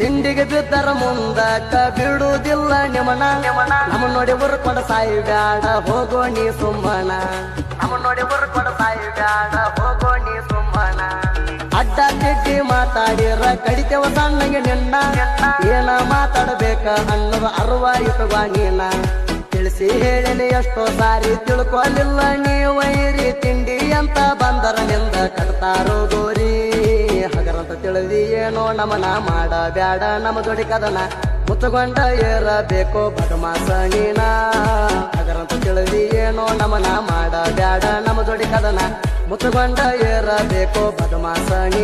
ತಿಂಡಿಗೆ ಬಿದ್ದರ ಮುಂದಕ್ಕ ಬಿಡುವುದಿಲ್ಲ ನಿಮನ ನಮ್ಮ ನೋಡಿ ಊರು ಕೊಡ ಸಾಯಿ ಬ್ಯಾಡ, ಹೋಗೋ ನೀ ಸುಮ್ಮನ. ನಮ್ಮ ನೋಡಿ ಊರು ಕೊಡ ಸಾಯಿ ಬ್ಯಾಡ, ಹೋಗೋ ನೀ ಸುಮ್ಮನ. ಅಡ್ಡ ತಿಡ್ಡಿ ಮಾತಾಡಿರ, ಕಡಿತೇವ ಸಣ್ಣಗೆ ನಿನ್ನ. ಏನ ಮಾತಾಡಬೇಕ ಅನ್ನೋದು ಅರುವಾಯಿತು ಇಟ್ಟುವ ನೀನ ತಿಳಿಸಿ ಹೇಳಿನಿ ಎಷ್ಟೋ ಸಾರಿ ನೀ ವೈರಿ ತಿಂಡಿ ಅಂತ ಬಂದರ ನಿಂದ ಕಟ್ತಾರೋ ಗೋರಿ ಹಗರಂತ ತಿಳಿದಿ ಏನೋ ನಮನ ಮಾಡ ಬ್ಯಾಡ ನಮ್ಮ ದೊಡಿ ಕದನ. ಮುತ್ತಗೊಂಡ ಏರಬೇಕು ನೀನ ಅದರಂತ ತಿಳಿದಿ ಏನೋ ನಮನ ಮಾಡ ಬ್ಯಾಡ ನಮ್ಮ ದೊಡಿ ಕದನ. ಮುತ್ತಗೊಂಡ ಏರಬೇಕು ನೀನ